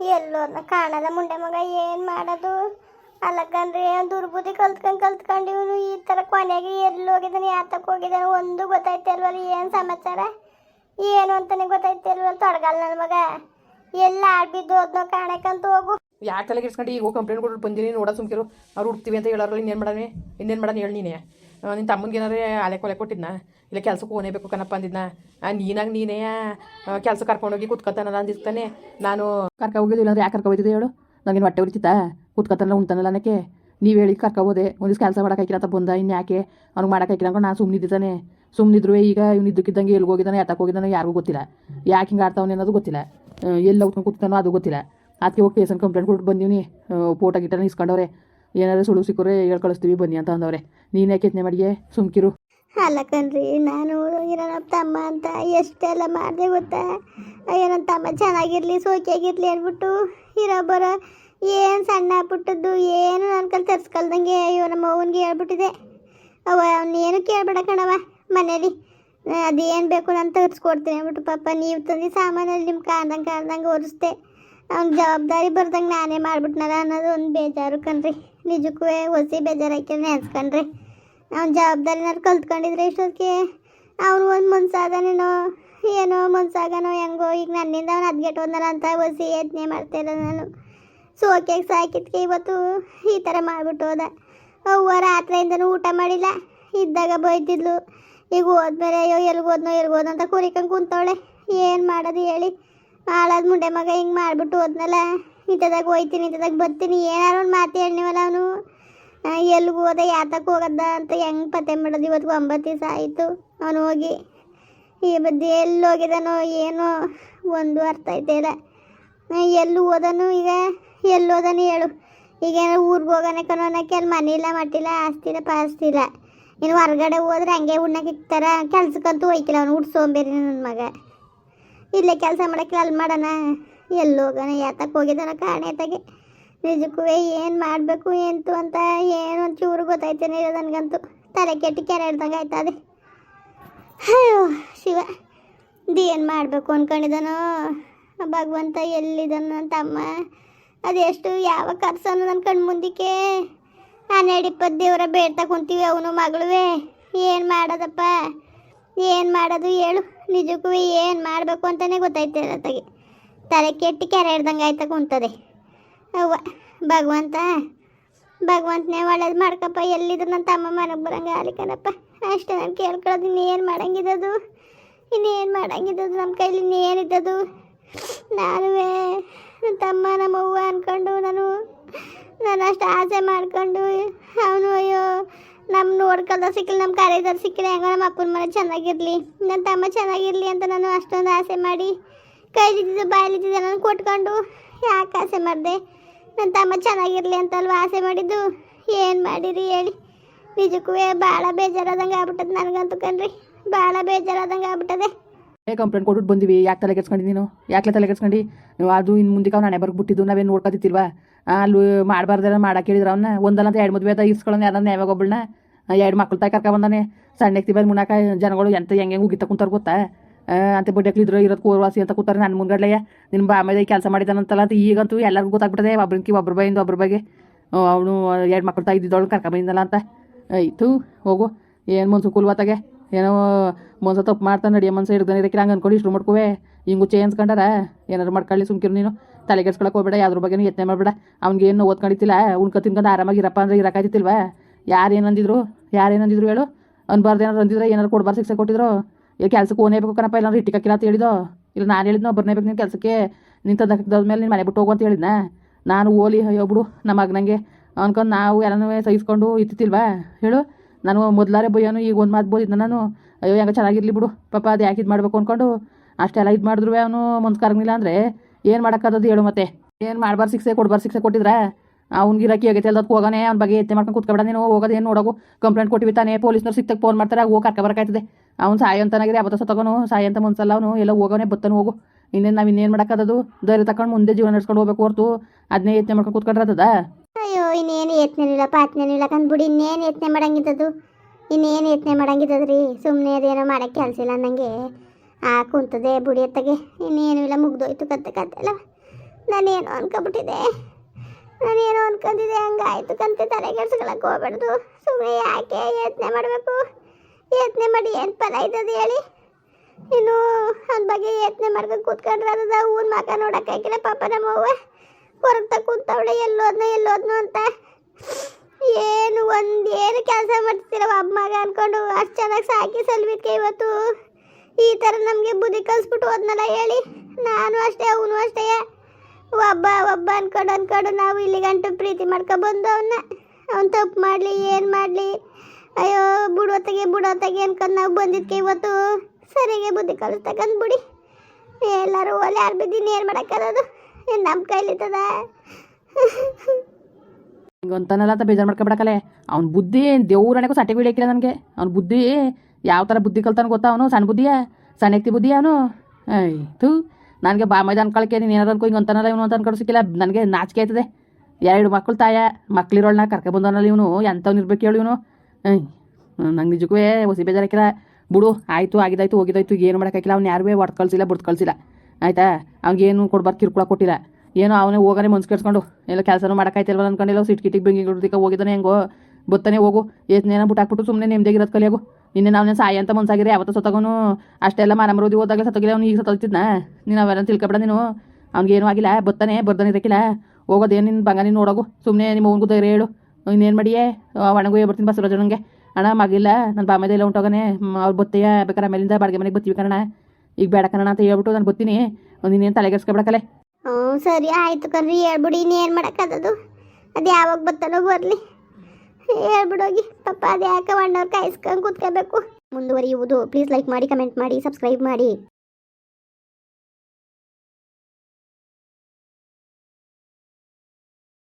ಎಲ್ಲೋದ್ನ ಕಾಣದ ಮುಂಡೆ ಮಗ ಏನು ಮಾಡೋದು? ಅಲ್ಲಕ್ಕಂದ್ರೆ ದುರ್ಬುದ್ಧಿ ಕಲ್ತ್ಕೊಂಡು ಕಲ್ತ್ಕೊಂಡು ಇವನು ಈ ಥರ ಕೊನೆಗೆ ಎಲ್ಲಿ ಹೋಗಿದ್ದಾನೆ ಯಾತಕ್ಕೆ ಹೋಗಿದ್ದಾನೆ ಒಂದು ಗೊತ್ತಾಯ್ತಿಲ್ವಲ್ಲ ಏನು ಸಮಾಚಾರ? ಏನು ಅಂತಾನೆ ಗೊತ್ತಾಯ್ತಿಲ್ವಲ್ಲ ತೊಡಗಲ್ಲ ನನ್ನ ಮಗ. ಎಲ್ಲ ಆಡ್ಬಿದ್ದು ಹೋದ್ನೋ ಕಾಣಕ್ಕಂತ ಹೋಗು. ಯಾಕೆ ಇಡ್ಸ್ಕೊಂಡು ಈಗ ಕಂಪ್ಲೇಂಟ್ ಕೊಟ್ಟು ಬಂದಿನಿ, ನೋಡ ಸುಮ್ಕಿರು. ಅವ್ರು ಹುಡ್ತೀವಿ ಅಂತ ಹೇಳೋರಲ್ಲ ಇನ್ನೇನು ಮಾಡೋಣ ಇನ್ನೇನು ಮಾಡೋಣ ಹೇಳಿ ನೀನೇ? ನಿನ್ನ ತಮ್ಮನಿಗೆ ಏನಾರೇ ಅಲೆ ಕೊಲೆ ಕೊಟ್ಟಿದ್ನ? ಇಲ್ಲ ಕೆಲ್ಸಕ್ಕೆ ಹೋಗಬೇಕು ಕಣಪ್ಪ ಅಂದಿದ್ನ. ನೀನಾಗ ನೀನೇ ಕೆಲಸ ಕರ್ಕೊಂಡೋಗಿ ಕುತ್ಕೊತಾನಲ್ಲ ಅಂದಿರ್ತಾನೆ. ನಾನು ಕರ್ಕ ಹೋಗಿದ್ದು ಇಲ್ಲಾಂದ್ರೆ ಯಾಕೆ ಕರ್ಕ ಹೋಗಿದ್ದೆ ಹೇಳು? ನನಗೇನು ಹೊಟ್ಟೆ ಉರಿತಿತ್ತಾ? ಕುತ್ಕೊತಾನಲ್ಲ, ಉಣ್ತಾನಲ್ಲ ನನಗೆ ನೀವು ಹೇಳಿ ಕರ್ಕೋಬೋದೆ ಒಂದಿವ್ಸ ಕೆಲಸ ಮಾಡೋಕ್ಕಾಗಿಲ್ಲ ಅಂತ ಬಂದ ಇನ್ನು ಯಾಕೆ? ಅವ್ನಿಗೆ ಮಾಡೋಕ್ಕಾಗಿಲ್ಲ ಅಂದ್ಕೊಂಡು ನಾನು ಸುಮ್ಮನಿದ್ದಾನೆ ಸುಮ್ಮನಿದ್ರು ಈಗ ಇವ್ನು ಇದ್ದಕ್ಕಿದ್ದಂಗೆ ಎಲ್ಲಿ ಹೋಗಿದ್ದಾನೆ ಎತ್ತಕ್ಕೆ ಹೋಗಿದ್ದಾನೆ ಯಾರಿಗೂ ಗೊತ್ತಿಲ್ಲ. ಯಾಕೆ ಹಿಂಗೆ ಆಡ್ತಾವನೆ ಅನ್ನೋದು ಗೊತ್ತಿಲ್ಲ. ಎಲ್ಲಿ ಹೋಗ್ತಾನೆ ಕೂತ್ತಾನೋ ಅದು ಗೊತ್ತಿಲ್ಲ. ಅದಕ್ಕೆ ಹೋಗಿ ಕೇಸನ್ ಕಂಪ್ಲೇಂಟ್ ಕೊಟ್ಟು ಬಂದೀನಿ ಫೋಟೋ ಗಿಟನ ಇಸ್ಕೊಂಡವ್ರೆ. ಏನಾದ್ರು ಸುಳು ಸಿಕ್ಕರೆ ಹೇಳ್ ಕಳಿಸ್ತೀವಿ ಬನ್ನಿ ಅಂತ ಅಂದವ್ರೆ. ನೀನು ಯಾಕೆ ಯತ್ನೆ ಮಾಡಿಯೇ? ಸುಮ್ಕಿರು. ಅಲ್ಲ ಕಣ್ರಿ, ನಾನು ಇರೋ ತಮ್ಮ ಅಂತ ಎಷ್ಟೆಲ್ಲ ಮಾಡಿದೆ ಗೊತ್ತಾ? ಅಯ್ಯೋ ನನ್ನ ತಮ್ಮ ಚೆನ್ನಾಗಿರ್ಲಿ ಸೋಕಿಯಾಗಿರ್ಲಿ ಅಂದ್ಬಿಟ್ಟು ಇರೋ ಬರೋ ಏನು ಸಣ್ಣ ಪುಟ್ಟದ್ದು, ಏನು ನನ್ನ ಕಲ್ ತರ್ಸ್ಕಲ್ದಂಗೆ ಅಯ್ಯೋ, ನಮ್ಮ ಅವನಿಗೆ ಹೇಳ್ಬಿಟ್ಟಿದೆ. ಅವ ಅವನೇನು ಕೇಳ್ಬೇಡ ಕಣವ ಮನೇಲಿ. ಅದೇನು ಬೇಕು ನಾನು ತರಿಸ್ಕೊಡ್ತೀನಿ ಅಂದ್ಬಿಟ್ಟು ಪಾಪ, ನೀವು ತಂದು ಸಾಮಾನಲ್ಲಿ ನಿಮ್ಮ ಕಾಣ್ದಂಗೆ ಕಾರ್ದಂಗೆ ಒರೆಸ್ದೆ ಅವ್ನ ಜವಾಬ್ದಾರಿ ಬರ್ದಂಗೆ ನಾನೇ ಮಾಡ್ಬಿಟ್ನಲ್ಲ ಅನ್ನೋದು ಒಂದು ಬೇಜಾರು ಕಣ್ರಿ. ನಿಜಕ್ಕೂ ಹೊಸಿ ಬೇಜಾರು ನೆನ್ಸ್ಕೊಂಡ್ರೆ ಅವ್ನ ಜವಾಬ್ದಾರಿನಾರು ಕಲ್ತ್ಕೊಂಡಿದ್ರೆ ಇಷ್ಟೊತ್ತಿಗೆ ಅವನು ಒಂದು ಮನ್ಸಾದನೇನೋ, ಏನೋ ಮನ್ಸಾಗನೋ ಹೆಂಗೋ, ಈಗ ನನ್ನಿಂದ ಅವ್ನು ಅದ್ಗೆಟ್ ಹೋದ್ನಲ್ಲ ಅಂತ ಹೊಸಿ ಯತ್ನೆ ಮಾಡ್ತಾಯಿಲ್ಲ ನಾನು. ಸೋಕೆಗೆ ಸಾಕಿದ್ಕೆ ಇವತ್ತು ಈ ಥರ ಮಾಡಿಬಿಟ್ಟು ಹೋದ. ಅವ್ವ ರಾತ್ರಿಯಿಂದನೂ ಊಟ ಮಾಡಿಲ್ಲ, ಇದ್ದಾಗ ಬೈತಿದ್ಲು ಈಗ ಹೋದ್ಮೇಲೆ ಅಯ್ಯೋ, ಎಲ್ಗೆ ಹೋದ್ನೋ ಎಲ್ಗೆ ಹೋದ್ನೋ ಅಂತ ಕುರಿಕಂಗೆ ಕುಂತವಳೆ. ಏನು ಮಾಡೋದು ಹೇಳಿ. ಹಾಳಾದ ಮುಂಡೆ ಮಗ ಹಿಂಗೆ ಮಾಡಿಬಿಟ್ಟು ಹೋದ್ನಲ್ಲ. ಇಂಥದಾಗ ಹೋಯ್ತೀನಿ ಇಂಥದಾಗ ಬರ್ತೀನಿ. ಏನಾರು ಒಂದು ಮಾತು ಹೇಳಿವಲ್ಲ ಅವನು? ಎಲ್ಲಿಗೆ ಹೋದ ಯಾತಕ್ಕೆ ಹೋಗದ ಅಂತ ಹೆಂಗೆ ಪತ್ತೆ ಮಾಡೋದು ಇವತ್ತು ಒಂಬತ್ತು ದಿವಸ ಆಯಿತು. ಅವನು ಹೋಗಿ, ಈ ಬದ್ದಿ ಎಲ್ಲಿ ಹೋಗಿದಾನೋ ಏನೋ ಒಂದು ಅರ್ಥ ಇಲ್ಲ. ಎಲ್ಲಿ ಹೋದನು ಈಗ? ಎಲ್ಲಿ ಹೋದನು ಹೇಳು. ಈಗ ಏನೋ ಊರಿಗೆ ಹೋಗೋಣ ಕಣೋ ಅನ್ನೋಕ್ಕೆ ಅಲ್ಲಿ ಮನೆ ಇಲ್ಲ ಮಟ್ಟಿಲ್ಲ ಪಾಸ್ತಿ ಇಲ್ಲ. ಇನ್ನು ಹೊರಗಡೆ ಹೋದ್ರೆ ಹಂಗೆ ಉಣ್ಣಕ್ಕೆ ಇಕ್ತಾರ. ಕೆಲ್ಸಕ್ಕಂತೂ ಹೋಯ್ಕಿಲ್ಲ ಅವನು. ಸೋಂಬೇರಿ ನನ್ನ ಮಗ. ಇಲ್ಲೇ ಕೆಲಸ ಮಾಡೋಕ್ಕೆ ಅಲ್ಲಿ ಮಾಡೋಣ. ಎಲ್ಲಿ ಯಾತಕ್ಕೆ ಹೋಗಿದ್ದಾನ ಕಾರಣೆತಾಗೆ ನಿಜಕ್ಕೂ ಏನು ಮಾಡಬೇಕು ಎಂತು ಅಂತ, ಏನು ಒಂಚೂರು ಗೊತ್ತಾಯ್ತೇನೆ ಇಲ್ಲ ನನಗಂತೂ. ತಲೆ ಕೆಟ್ಟು ಕೆರೆ ಆಯ್ತದೆ. ಅಯ್ಯೋ, ಶಿವ ಏನು ಮಾಡಬೇಕು ಅಂದ್ಕೊಂಡಿದ್ದಾನೋ ಭಗವಂತ ಎಲ್ಲಿದ್ದಾನ ತಮ್ಮ ಅದೆಷ್ಟು ಯಾವ ಕರ್ಸನ್ನು ನನ್ನ ಕಣ್ಣು ಮುಂದಕ್ಕೆ. ಹನ್ನೆರಡು ಇಪ್ಪತ್ತು ದೇವರ ಬೇಡ್ತಾ ಕುಂತೀವಿ ಅವನು ಮಗಳುವೆ. ಏನು ಮಾಡೋದಪ್ಪ? ಏನು ಮಾಡೋದು ಹೇಳು. ನಿಜಕ್ಕೂ ಏನು ಮಾಡಬೇಕು ಅಂತಲೇ ಗೊತ್ತಾಯ್ತಿಲ್ಲ ಅತ್ತಾಗೆ. ತಲೆ ಕೆಟ್ಟು ಕೆರೆ ಹಿಡ್ದಂಗೆ ಆಯ್ತಾ ಕುಂತದೆ. ಅವ್ವ, ಭಗವಂತ, ಭಗವಂತನೇ ಒಳ್ಳೇದು ಮಾಡ್ಕಪ್ಪ, ಎಲ್ಲಿದ್ರು ನನ್ನ ತಮ್ಮ ಮನೆಗೆ ಬರಂಗೆ ಆಲಿಕನಪ್ಪ ಅಷ್ಟೇ ನಾನು ಕೇಳ್ಕೊಳ್ಳೋದು, ಇನ್ನೇನು ಮಾಡಂಗಿದ್ದದು ಇನ್ನೇನು ಮಾಡಂಗಿದ್ದದು ನಮ್ಮ ಕೈಲಿ ಇನ್ನೇನಿದ್ದದು ನಾನುವೇ ನನ್ನ ತಮ್ಮ ನಮ್ಮ ಅವ್ವ ಅಂದ್ಕೊಂಡು ನಾನು ನಾನು ಅಷ್ಟು ಆಸೆ ಮಾಡ್ಕೊಂಡು, ಅವನು ಅಯ್ಯೋ ನಮ್ಮ ನೋಡ್ಕೊಳ್ದ ಸಿಕ್ಕಿಲ್ಲ ನಮ್ಮ ಕಾರ್ಯದವ್ರು ಸಿಕ್ಕಿಲ್ಲ, ಹೆಂಗೋ ನಮ್ಮ ಅಪ್ಪನ ಮನೆ ಚೆನ್ನಾಗಿರಲಿ ನನ್ನ ತಮ್ಮ ಚೆನ್ನಾಗಿರಲಿ ಅಂತ ನಾನು ಅಷ್ಟೊಂದು ಆಸೆ ಮಾಡಿ ಕೈಲಿದ್ದಿದ್ದು ಬಾಯಲ್ಲಿದ್ದಿದ್ದು ನಾನು ಕೊಟ್ಕೊಂಡು, ಯಾಕೆ ಆಸೆ ಮಾಡಿದೆ? ನನ್ನ ತಮ್ಮ ಚೆನ್ನಾಗಿರಲಿ ಅಂತಲ್ವ ಆಸೆ ಮಾಡಿದ್ದು? ಏನು ಮಾಡಿರಿ ಹೇಳಿ. ನಿಜಕ್ಕೂ ಭಾಳ ಬೇಜಾರಾದಂಗೆ ಆಗ್ಬಿಟ್ಟದೆ ನನಗಂತೂ ಕಣ್ರಿ. ಭಾಳ ಬೇಜಾರಾದಂಗೆ ಆಗ್ಬಿಟ್ಟದೆ. ಏ ಕಂಪ್ಲೇಂಟ್ ಕೊಟ್ಬಿಟ್ಟು ಬಂದಿವಿ. ಯಾಕೆ ತಲೆ ಕೆಡ್ಸ್ಕೊಂಡು ನೀನು? ಯಾಕೆ ತಲೆ ಕೆಡ್ಸ್ಕೊಂಡು? ಅದು ಇನ್ನು ಮುಂದಕ್ಕೆ ಅವ್ನು ಹಣೆ ಬರ್ಬಿಟ್ಟಿದ್ದು, ನಾವೇನು ನೋಡ್ಕೊತಿತ್ತಿಲ್ವಾ ಅಲ್ಲಿ ಮಾಡಬಾರ್ದಾರ ಮಾಡಕ್ಕೆ ಹೇಳಿದ್ರು ಅವನ್ನ ಒಂದಲ್ಲ ಅಂತ ಎರಡು ಮದುವೆ ಅದ ಇಸ್ಕೊಳ್ಳೋಣ ಯಾರನ್ನ ಯಾವಾಗ ಒಬ್ಬಳನ್ನ ಎರಡು ಮಕ್ಳು ತಾಯಿ ಕರ್ಕ ಬಂದಾನೆ. ಸಣ್ಣಕ್ಕೆ ಬಂದು ಮುನ್ನಾಕ ಜನಗಳು ಎಂತ ಹೆಂಗೆ ಉಗಿತ ಕುಂತಾರ ಗೊತ್ತಾ? ಅಂತ ಬಡ್ಡೆಕ್ಲಿದ್ರು ಇರೋದು ಕೋರ್ವಾಸಿ ಅಂತ ಕೂತಾರೆ ನನ್ನ ಮುಂಗಡ್ಲೆಯ ನಿನ್ನ ಬಾ, ಆಮೇಲೆ ಕೆಲಸ ಮಾಡಿದಾನಂತಲ್ಲ ಅಂತ ಈಗಂತೂ ಎಲ್ಲರಿಗೂ ಗೊತ್ತಾಗ್ಬಿಟ್ಟದೆ, ಒಬ್ರನ್ಕಿ ಒಬ್ಬರ ಬೈಯಿಂದ ಒಬ್ರ ಬಗ್ಗೆ ಅವನು ಎರಡು ಮಕ್ಕಳು ತಾಯಿ ಇದ್ದಿದ್ದವಳು ಕರ್ಕ ಬಂದಿದ್ದಲ್ಲ ಅಂತ. ಆಯಿತು, ಹೋಗು. ಏನು ಮನ್ಸು ಕುಲ್ವತ್ತಾಗೆ ಏನೋ ಮನ್ಸ ತಪ್ಪು ಮಾಡ್ತಾನೆ ನಡಿಯ ಮನ್ಸ ಹಿಡ್ದಾನೆ ಇದಕ್ಕೆ ಹಂಗೆ ಅನ್ಕೊಂಡು ಇಷ್ಟು ಮಾಡ್ಕೋವೆ ಹಿಂಗು ಚೇಂಜ್ಕೊಂಡಾರ ಏನಾರು ಮಾಡ್ಕೊಳ್ಳಿ ಸುಮ್ಕಿರು ನೀನು. ತಲೆ ಕೆಡ್ಸ್ಕೊಳಕ್ಕೆ ಹೋಗ್ಬೇಡ, ಯಾವ್ದ್ರ ಬಗ್ಗೆನೂ ಯತ್ನೆ ಮಾಡಬೇಡ. ಅವ್ನಿಗೆ ಏನು ಓದ್ಕೊಂಡಿತ್ತಿಲ್ಲ ಉಣ್ಕ ತಿನ್ಕೊಂಡು ಆರಾಮಾಗಿ ಇರಪ್ಪ ಅಂದ್ರೆ ಇರಕ್ಕಾಯ್ತಿಲ್ವಾ ಯಾರು ಏನಂದಿದ್ರು ಯಾರು ಏನಂದಿದ್ರು ಹೇಳು? ಅನ್ಬಾರ್ದು ಏನಾರು ಅಂದಿದ್ರೆ ಏನಾದ್ರು ಕೊಡ್ಬಾರ್ದು ಶಿಕ್ಷೆ ಕೊಟ್ಟಿದ್ರು? ಇಲ್ಲ ಓನೇ ಬೇಕು ಕಣಪ್ಪ ಇಲ್ಲ ಹಾಕಿಲ್ಲ ಅಂತ ಹೇಳಿದೋ? ಇಲ್ಲ ನಾನು ಹೇಳಿದ್ನೋ ಬರ್ನೇಬೇಕು ನೀನು ಕೆಲಸಕ್ಕೆ? ನಿಂತ ತಂದ ಮೇಲೆ ನೀನು ಮನೆ ಬಿಟ್ಟು ಹೋಗು ಅಂತ ಹೇಳಿದ್ನ? ನಾನು ಓಲಿ ಬಿಡು, ನಮ್ಮ ಮಗನಂಗೆ ಅನ್ಕೊಂಡು ನಾವು ಎಲ್ಲನೂ ಸಹಿಸ್ಕೊಂಡು ಇತ್ತಿಲ್ವಾ ಹೇಳು. ನಾನು ಮೊದಲಾರೆ ಬಯ್ಯೋನು, ಈಗ ಒಂದು ಮಾತು ಬೋದಿದ್ನ ನಾನು. ಅಯ್ಯೋ, ಹೆಂಗೆ ಚೆನ್ನಾಗಿರ್ಲಿ ಬಿಡು. ಪಾಪ ಅದು ಯಾಕೆ ಇದು ಮಾಡಬೇಕು ಅಂದ್ಕೊಂಡು ಅಷ್ಟೆಲ್ಲ ಇದು ಮಾಡಿದ್ರು ಅವನು ಮನ್ಸು ಕರಗಿಲ್ಲ ಅಂದರೆ? ಏನು ಮಾಡೋಕ್ಕಾದದ್ದು ಹೇಳು ಮತ್ತೆ. ಏನು ಮಾಡ್ಬಾರ್ದು ಶಿಕ್ಷೆ, ಕೊಡ್ಬಾರ್ದು ಶಿಕ್ಷೆ ಕೊಟ್ಟಿದ್ರೆ? ಅವ್ನಿಗೆ ಇರಕ್ಕೆ ಆಗೈತೆ ಎಲ್ಲದಕ್ಕೆ ಹೋಗೋಣ ಅವ್ನ ಬಗ್ಗೆ ಎತ್ತೆ ಮಾಡ್ಕೊಂಡು ಕೂತ್ಕೊಬೇಡ ನೀನು. ಹೋಗೋದೇನು ನೋಡೋಗು. ಕಂಪ್ಲೇಂಟ್ ಕೊಟ್ಟಿವಿ ತಾನೇ, ಪೊಲೀಸ್ನವ್ರು ಸಿಕ್ತಕ್ಕೆ ಫೋನ್ ಮಾಡ್ತಾರೆ ಹೋಗಿ ಕರ್ಕ ಬರಕಾಯ್ತದೆ ಅವ್ನು ಸಾಯ ಅಂತನಾಗಿದೆ ಯಾವತ್ತ ಸತ್ತಗೋನು ಸಾಯ ಅಂತ ಮುನ್ಸಲ್ಲ ಅವನು. ಎಲ್ಲ ಹೋಗೋನೆ ಬತ್ತನು ಹೋಗು. ಇನ್ನೇನು ನಾವು ಇನ್ನೇನು ಮಾಡೋಕ್ಕಾದದು ಧೈರ್ಯ ತಕೊಂಡು ಮುಂದೆ ಜೀವನ ನಡ್ಸ್ಕೊಂಡು ಹೋಗ್ಬೇಕು ಹೊರ್ತು. ಅದನ್ನೇ ಯತ್ನೆ ಮಾಡ್ಕೊಂಡು ಕೂತ್ಕೊಂಡ್ರದ ಅಯ್ಯೋ, ಇನ್ನೇನು ಯತ್ನೆನಿಲ್ಲ ಪಾತ್ನೆನಿಲ್ಲ ಕಂದ್ಬಿಡಿ ಇನ್ನೇನು ಯತ್ನೆ ಮಾಡಂಗಿದ್ದದು ಇನ್ನೇನು ಯತ್ನೆ ಮಾಡಂಗಿದ್ದದ್ರಿ? ಸುಮ್ಮನೆ ಅದೇನೋ ಮಾಡಕ್ಕೆ ಕೆಲಸ ಇಲ್ಲ ನನಗೆ ಆ, ಕುಂತದೆ ಬುಡಿ ಎತ್ತಗೆ. ಇನ್ನೇನು ಇಲ್ಲ, ಮುಗ್ದೋಯ್ತು ಕತ್ತೆ ಕತ್ತೆಲ್ಲ ನಾನೇನು ಅನ್ಕೊಂಬಿಟ್ಟಿದೆ ನಾನೇನು ಅನ್ಕೊಂಡಿದ್ದೆ, ಹಂಗಾಯ್ತು. ಕಂತೆ ತಲೆ ಕೆಲ್ಸಗಳಕ್ಕೆ ಹೋಗ್ಬಾರ್ದು. ಸುಮ್ಮನೆ ಯಾಕೆ ಯತ್ನೆ ಮಾಡಬೇಕು? ಯತ್ನೆ ಮಾಡಿ ಏನು ಫಲ ಆಯ್ತದ ಹೇಳಿ? ಇನ್ನು ಅದ್ರ ಬಗ್ಗೆ ಯತ್ನೆ ಮಾಡ್ಕೊಂಡು ಕೂತ್ಕೊಂಡ್ರೆ ಅದ ಊನ್ ನೋಡಕ್ ಹಾಕಿಲ್ಲ ಪಾಪ ನಮ್ಮವ್ವ. ಹೊರಗ್ತಾ ಕೂತವಳೆ ಎಲ್ಲೋದ್ನ ಎಲ್ಲೋದ್ನು ಅಂತ. ಏನು ಒಂದು ಏನು ಕೆಲಸ ಮಾಡ್ತೀರ ಒಬ್ಬ ಮಗ ಅನ್ಕೊಂಡು, ಅಷ್ಟು ಚೆನ್ನಾಗಿ ಸಾಕಿ ಸಲ್ವಿದ್ಕೆ ಇವತ್ತು. ಈ ಥರ ನಮಗೆ ಬುದ್ಧಿ ಕಲಿಸ್ಬಿಟ್ಟು ಹೋದ್ನಲ್ಲ ಹೇಳಿ? ನಾನು ಅಷ್ಟೇ, ಅವನು ಅಷ್ಟೇ. ಒಬ್ಬ ಒಬ್ಬ ಅನ್ಕೊಂಡು ಅನ್ಕೊಂಡು ನಾವು ಇಲ್ಲಿ ಗಂಟು ಪ್ರೀತಿ ಮಾಡ್ಕೊಬಂದು ಅವನ್ನ ಅವ್ನು ತಪ್ಪು ಮಾಡಲಿ, ಏನು ಮಾಡಲಿ. ಅಯ್ಯೋ ಬಿಡೋತ್ತಾಗೆ ಬಿಡೋತ್ತಾಗೆ ಅನ್ಕೊಂಡು ನಾವು ಬಂದಿದ್ಕೆ ಇವತ್ತು? ಸರಿಗೆ ಬುದ್ಧಿ ಕಲಿಸ್ತಕ್ಕಂತ ಬಿಡಿ. ಎಲ್ಲರೂ ಒಲೆ ಯಾರು ಬಿದ್ದೀನಿ ಏನು ಮಾಡೋಕ್ಕದು ನಮ್ಮ ಕೈಲಿತ್ತದ ಹಿಂಗಂತನಲ್ಲ ಅಂತ ಬೇಜಾರು ಮಾಡ್ಕೊಬಿಡಕಲೆ ಅವ್ನ ಬುದ್ಧಿ ದೇವ್ರಣೆಗೂ ಸಟ್ಟೆ ಹಾಕಿಲ್ಲ ನನಗೆ. ಅವ್ನ ಬುದ್ಧಿ ಯಾವ ಥರ ಬುದ್ಧಿ ಕಲ್ತಾನ ಗೊತ್ತಾ ಅವನು? ಸಣ್ಣ ಬುದ್ಧಿಯ? ಸಣ್ಣ ಎಕ್ತಿ ಬುದ್ಧಿ ಅವನು? ಆಯ್ತು ನನಗೆ ಬಾ ಮೈದ ಅನ್ಕೊಳಕ್ಕೆ ನೀನು ಏನಾರು ಅನ್ಕೋ ಹಿಂಗೆ ಅಂತಾನಲ್ಲ ಇವನು ಅಂತ ಅನ್ಕೊಂಡು ಸಿಕ್ಕಿಲ್ಲ. ನನಗೆ ನಾಚಿಕೆ ಆಯ್ತದೆ. ಎರಡು ಮಕ್ಕಳು ತಾಯ, ಮಕ್ಳಿರೋಳನ್ನ ಕರ್ಕೊಬಂದವನಲ್ಲ ಇವನು. ಎಂಥವ್ನು ಇರ್ಬೇಕು ಹೇಳು ಇವನು. ನಂಗೆ ನಿಜಕ್ಕೂ ಹೊಸಿ ಬೇಜಾರಾಕಿಲ್ಲ ಬಿಡು, ಆಯಿತು, ಆಗಿದಾಯ್ತು, ಹೋಗಿದಾಯ್ತು, ಏನು ಮಾಡೋಕ್ಕಾಗಿಲ್ಲ ಅವ್ನು ಯಾರಿಗೂ ಒಟ್ಟು ಕಳಿಸಿಲ್ಲ, ಬಿಡ್ದು ಕಳಿಸಿಲ್ಲ. ಆಯಿತಾ? ಅವ್ನಿಗೇನು ಕೊಡ್ಬಾರ್ದು ಕಿರ್ಕೊಳ ಕೊಟ್ಟಿಲ್ಲ. ಏನೋ ಅವನೇ ಹೋಗಾನೆ ಮನ್ಸು ಕೆಡ್ಸ್ಕೊಂಡು, ಎಲ್ಲ ಕೆಲಸನೂ ಮಾಡೋಕ್ಕಾಯ್ತಿಲ್ವ ಅನ್ಕೊಂಡಿಲ್ಲ ಸಿಟ್ ಕಿಟಿಗೆ ಬೆಂಗಳೂರು ಹೋಗಿದ್ದಾನೆ ಹೆಂಗೋ. ಬತ್ತಾನೆ ಹೋಗು ಏತ್ನೇನ ಬಿಟ್ಟಾಕ್ಬಿಟ್ಟು ಸುಮ್ಮನೆ ನೆಮ್ಮದಿಗಿರೋದು ಕಲಿಯಾಗು. ನಿನ್ನೆ ನಾವೇ ಸಾಯಿ ಅಂತ ಮನ್ಸಾಗಿರಿ ಯಾವತ್ತೋ ಸತ್ತಗೋನು. ಅಷ್ಟೆಲ್ಲ ಮಾನಮರೋದಿ ಹೋದಾಗ ಸತ್ತೋಗಿಲ್ಲ, ಅವ್ನು ಈಗ ಸತ್ತೋಗ್ತಿದ್ನ? ನೀನು ಅವೆಲ್ಲ ತಿಳ್ಕೊಬೇಡ ನೀನು. ಅವ್ನಿಗೇನು ಆಗಿಲ್ಲ, ಬತ್ತಾನೆ, ಬರ್ದಾನೆ ಇರಕ್ಕಿಲ್ಲ ಹೋಗೋದೇನು ನಿನ್ನ ಬಂಗಾನಿ ನೋಡೋಗು ಸುಮ್ಮನೆ ನಿಮ್ಮ ಅವ್ನಿಗೂ ಧೈರ್ಯ ಹೇಳು. ಇನ್ನೇನು ಮಾಡಿಯೇ ಒಣಗೂ ಬರ್ತೀನಿ ಬಸವರಾಜನಿಗೆ ಅಣ್ಣ ಮಗಿಲ್ಲ ನನ್ನ ಬಾಮೇದ ಎಲ್ಲ ಹೊಂಟೋಗನೆ ಅವ್ರು ಬತ್ತೆಯ ಬೇಕಾರೆ ಆಮೇಲಿಂದ ಬಾಡಿಗೆ ಮನೆಗೆ ಬತ್ತೀವಿ ಕಣ ಈಗ ಬೇಡ ಕಣ ಅಂತ ಹೇಳ್ಬಿಟ್ಟು ನಾನು ಬರ್ತೀನಿ ನೀನೇನು ತಲೆಗೆಡ್ಸ್ಕೊಬಿಡಕಲೆ ಹ್ಞೂ, ಸರಿ ಆಯಿತು ಕಣ್ರಿ ಹೇಳ್ಬಿಡಿ, ಇನ್ನೇನು ಮಾಡೋಕ್ಕದದು ಅದು ಯಾವಾಗ ಬರ್ತಾನೋ ಬರಲಿ. ಹೇಳ್ಬಿಡೋಗಿ ಪಾಪ, ಅದು ಯಾಕೆ ಒಣ್ಣವ್ರು ಕಾಯಿಸ್ಕೊಂಡು ಕೂತ್ಕೋಬೇಕು? ಮುಂದುವರಿಯುವುದು. ಪ್ಲೀಸ್ ಲೈಕ್ ಮಾಡಿ ಕಮೆಂಟ್ ಮಾಡಿ ಸಬ್ಸ್ಕ್ರೈಬ್ ಮಾಡಿ.